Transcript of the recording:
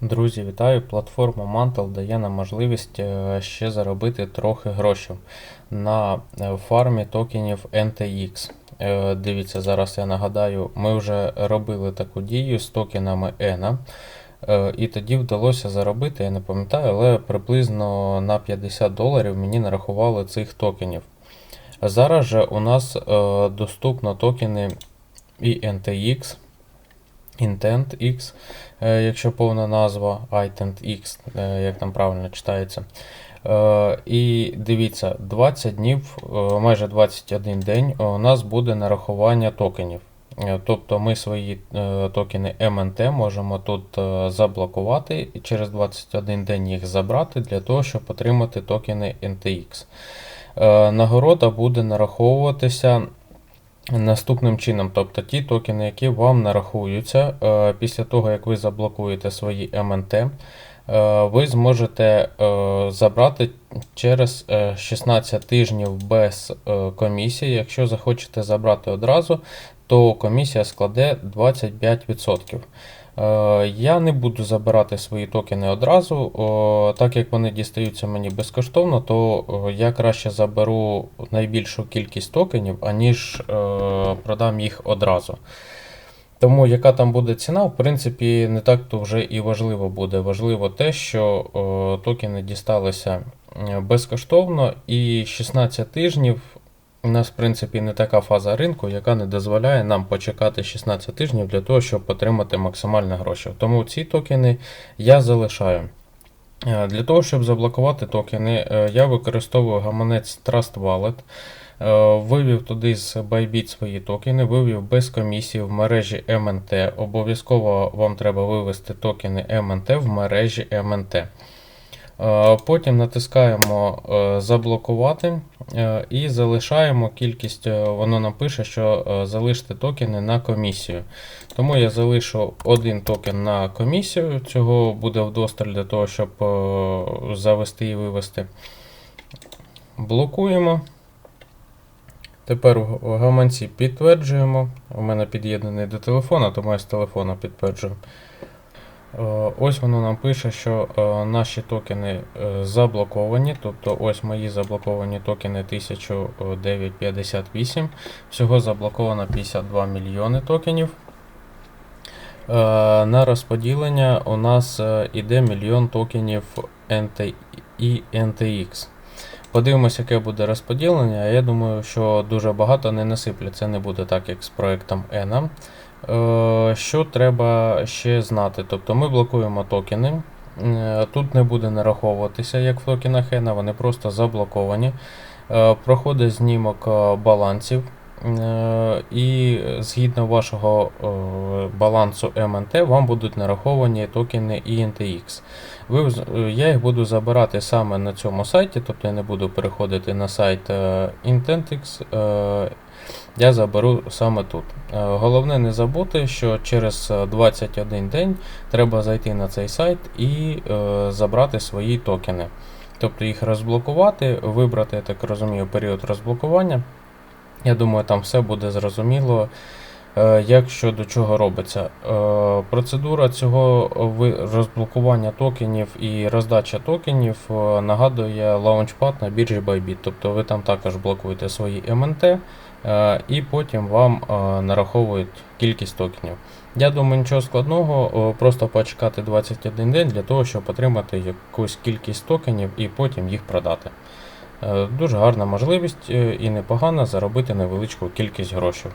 Друзі, вітаю! Платформа Mantle дає нам можливість е, ще заробити трохи грошей на е, фармі токенів NTX. Е, Дивіться, зараз я нагадаю, ми вже робили таку дію з токенами ENA. І тоді вдалося заробити, я не пам'ятаю, але приблизно на 50 доларів мені нарахували цих токенів. Зараз же у нас доступно токени і NTX. Intent X, е, якщо повна назва, Itent X, е, як там правильно читається. Е, І дивіться, 20 днів, майже 21 день у нас буде нарахування токенів. Тобто ми свої токени MNT можемо тут заблокувати і через 21 день їх забрати для того, щоб отримати токени NTX. Нагорода буде нараховуватися Наступним чином, тобто ті токени, які вам нарахуються е, після того, як ви заблокуєте свої МНТ, е, ви зможете е, забрати через е, 16 тижнів без комісії. Якщо захочете забрати одразу, то комісія складе 25%. Е, Я не буду забирати свої токени одразу, так як вони дістаються мені безкоштовно, то я краще заберу найбільшу кількість токенів, аніж е, продам їх одразу. Тому яка там буде ціна, в принципі, не так то вже і важливо буде. Важливо те, що токени дісталися е, безкоштовно, і 16 тижнів у нас, в принципі, не така фаза ринку, яка не дозволяє нам почекати 16 тижнів для того, щоб отримати максимальні гроші. Тому ці токени я залишаю. Е, Для того, щоб заблокувати токени, е, я використовую гаманець Trust Wallet. Е, Вивів туди з Bybit свої токени, вивів без комісії в мережі MNT. Обов'язково вам треба вивести токени MNT в мережі MNT. Е, Потім натискаємо е, заблокувати е, і залишаємо кількість, воно нам пише, що залиште токени на комісію. Тому я залишу один токен на комісію. Цього буде вдосталь для того, щоб завести і вивести. Блокуємо. Тепер в гаманці підтверджуємо. У мене під'єднаний до телефона, тому я з телефона підтверджую. Е, Ось воно нам пише, що е, наші токени е, заблоковані. Тобто ось мої заблоковані токени 1009,58. Всього заблоковано 52 мільйони токенів. На розподілення у нас іде мільйон токенів і NTX. Подивимося, яке буде розподілення. Я думаю, що дуже багато не насиплять. Це не буде так, як з проектом ENA. Е, Що треба ще знати? Тобто ми блокуємо токени. Е, Тут не буде нараховуватися, як в токенах ENA, вони просто заблоковані. Е, Проходить знімок балансів. Е, І згідно вашого е, балансу MNT вам будуть нараховані токени INTX. Ви, е, я їх буду забирати саме на цьому сайті, тобто я не буду переходити на сайт Intentix. е, Я заберу саме тут. Головне не забути, що через е, 21 день треба зайти на цей сайт і забрати свої токени. Тобто їх розблокувати, вибрати, я так розумію, період розблокування. Я думаю, там все буде зрозуміло, е, як що до чого робиться. Е, Процедура цього розблокування токенів і роздача токенів е, нагадує лаунчпад на біржі Bybit. Тобто ви там також блокуєте свої МНТ і потім вам нараховують кількість токенів. Я думаю, нічого складного, просто почекати 21 день для того, щоб отримати якусь кількість токенів і потім їх продати. Е, Дуже гарна можливість е, і непогана заробити невеличку кількість грошей.